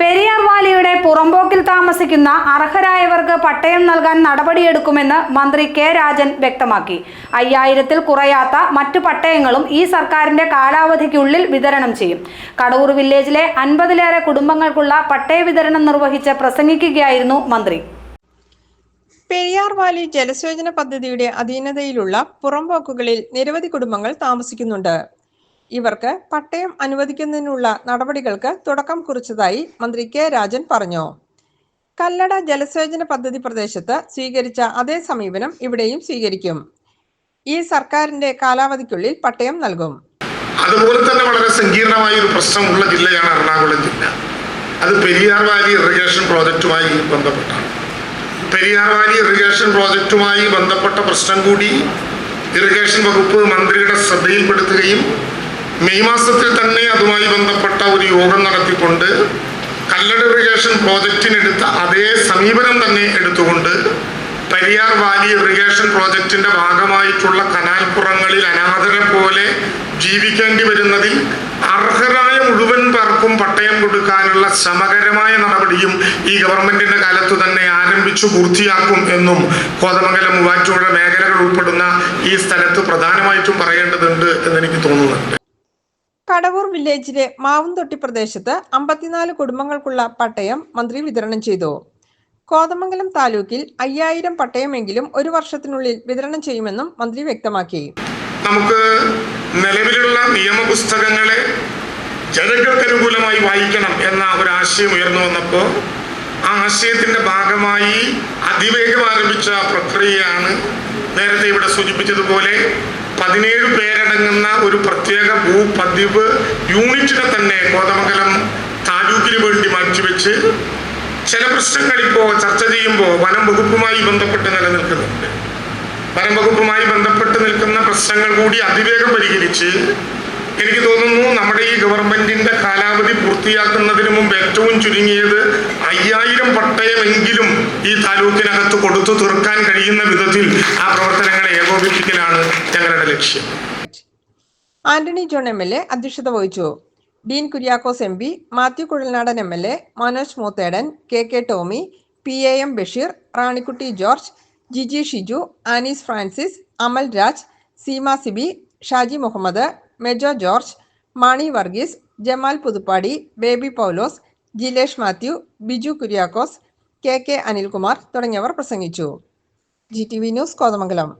പെരിയാർ വാലിയുടെ പുറമ്പോക്കിൽ താമസിക്കുന്ന അർഹരായവർക്ക് പട്ടയം നൽകാൻ നടപടിയെടുക്കുമെന്ന് മന്ത്രി കെ രാജൻ വ്യക്തമാക്കി. അയ്യായിരത്തിൽ കുറയാത്ത മറ്റു പട്ടയങ്ങളും ഈ സർക്കാരിന്റെ കാലാവധിക്കുള്ളിൽ വിതരണം ചെയ്യും. കടവൂർ വില്ലേജിലെ അൻപതിലേറെ കുടുംബങ്ങൾക്കുള്ള പട്ടയ വിതരണം നിർവഹിച്ച് പ്രസംഗിക്കുകയായിരുന്നു മന്ത്രി. പെരിയാർ വാലി ജലസേചന പദ്ധതിയുടെ അധീനതയിലുള്ള പുറംപോക്കുകളിൽ നിരവധി കുടുംബങ്ങൾ താമസിക്കുന്നുണ്ട്. ഇവർക്ക് പട്ടയം അനുവദിക്കുന്നതിനുള്ള നടപടികൾക്ക് തുടക്കം കുറിച്ചതായി മന്ത്രി കെ രാജൻ പറഞ്ഞു. കല്ലട ജലസേചന പദ്ധതി പ്രദേശത്ത് സ്വീകരിച്ച അതേ സമീപനം ഇവിടെയും സ്വീകരിക്കും. ഈ സർക്കാരിന്റെ കാലാവധിക്കുള്ളിൽ പട്ടയം നൽകും. അതുപോലെ തന്നെ വളരെ സങ്കീർണമായ ഒരു പ്രശ്നമുള്ള ജില്ലയാണ് എറണാകുളം ജില്ല. അത് പെരിയാർ വാലി ഇറിഗേഷൻ പ്രോജക്റ്റുമായി ബന്ധപ്പെട്ടാണ്. പെരിയാർ വാലി ഇറിഗേഷൻ പ്രോജക്റ്റുമായി ബന്ധപ്പെട്ട പ്രശ്നം കൂടി ഇറിഗേഷൻ വകുപ്പ് മന്ത്രിയുടെ ശ്രദ്ധയിൽപ്പെടുത്തുകയും മെയ് മാസത്തിൽ തന്നെ അതുമായി ബന്ധപ്പെട്ട ഒരു യോഗം നടത്തിക്കൊണ്ട് കല്ലട ഇറിഗേഷൻ പ്രോജക്റ്റിനെടുത്ത അതേ സമീപനം തന്നെ എടുത്തുകൊണ്ട് പെരിയാർ വാലി ഇറിഗേഷൻ പ്രോജക്റ്റിന്റെ ഭാഗമായിട്ടുള്ള കനാൽപ്പുറങ്ങളിൽ അനാഥരെ പോലെ ജീവിക്കേണ്ടി വരുന്നതിൽ അർഹരായ മുഴുവൻ പേർക്കും പട്ടയം കൊടുക്കാനുള്ള ശ്രമകരമായ നടപടിയും ഈ ഗവൺമെന്റിന്റെ കാലത്തു തന്നെ ആരംഭിച്ചു പൂർത്തിയാക്കും എന്നും കോതമംഗലം മൂവാറ്റുപുഴ മേഖലകൾ ഉൾപ്പെടുന്ന ഈ സ്ഥലത്ത് പ്രധാനമായിട്ടും പറയേണ്ടതുണ്ട് എന്ന് എനിക്ക് തോന്നുന്നുണ്ട്. കടവൂർ വില്ലേജിലെ മാവുംതൊട്ടി പ്രദേശത്ത് അമ്പത്തിനാല് കുടുംബങ്ങൾക്കുള്ള പട്ടയം മന്ത്രി വിതരണം ചെയ്തു. കോതമംഗലം താലൂക്കിൽ അയ്യായിരം പട്ടയമെങ്കിലും ഒരു വർഷത്തിനുള്ളിൽ വിതരണം ചെയ്യുമെന്നും മന്ത്രി വ്യക്തമാക്കി. നമുക്ക് നിലവിലുള്ള നിയമപുസ്തകങ്ങളെ ജനങ്ങൾക്ക് അനുകൂലമായി വായിക്കണം എന്ന ഒരു ആശയം ഉയർന്നു വന്നപ്പോൾ ആ ആശയത്തിന്റെ ഭാഗമായി അതിവേഗം ആരംഭിച്ച പ്രക്രിയയാണ് നേരത്തെ ഇവിടെ സൂചിപ്പിച്ചതുപോലെ പതിനേഴ് പേരടങ്ങുന്ന ഒരു പ്രത്യേക ഭൂപതിവ് യൂണിറ്റിനെ തന്നെ കോതമംഗലം താലൂക്കിന് വേണ്ടി മാറ്റിവെച്ച് ചില പ്രശ്നങ്ങൾ ഇപ്പോൾ ചർച്ച ചെയ്യുമ്പോൾ വനം വകുപ്പുമായി ബന്ധപ്പെട്ട് നിലനിൽക്കുന്നുണ്ട്. വനം വകുപ്പുമായി ബന്ധപ്പെട്ട് നിൽക്കുന്ന പ്രശ്നങ്ങൾ കൂടി അതിവേഗം പരിഹരിച്ച് എനിക്ക് തോന്നുന്നു നമ്മുടെ ഈ ഗവൺമെന്റിന്റെ കാലാവധി പൂർത്തിയാക്കുന്നതിന് മുമ്പ് ഏറ്റവും ചുരുങ്ങിയത് അയ്യായിരം പട്ടയമെങ്കിലും ഈ താലൂക്കിനകത്ത് കൊടുത്തു തീർക്കാൻ കഴിയുന്ന വിധത്തിൽ ആ പ്രവർത്തനങ്ങളെ ഏകോപിപ്പിക്കലാണ് ഞങ്ങളുടെ ലക്ഷ്യം. Antony John M L A അധ്യക്ഷത വഹിച്ചു. Dean Kuriakose M P Mathew Kuzhalnadan M L A Manoj Moothedan K K Tomy P A M Basheer Ranikutty George Jiji Shiju Anees Francis Amal Raj Seema Sibi Shaji Muhammad Mejo George Mani Varghese Jamal Puthuppadi Baby Paulose Jilesh Mathew Biju Kuriakose K K Anilkumar തുടങ്ങിയവർ പ്രസംഗിച്ചു. G T V news Kothamangalam.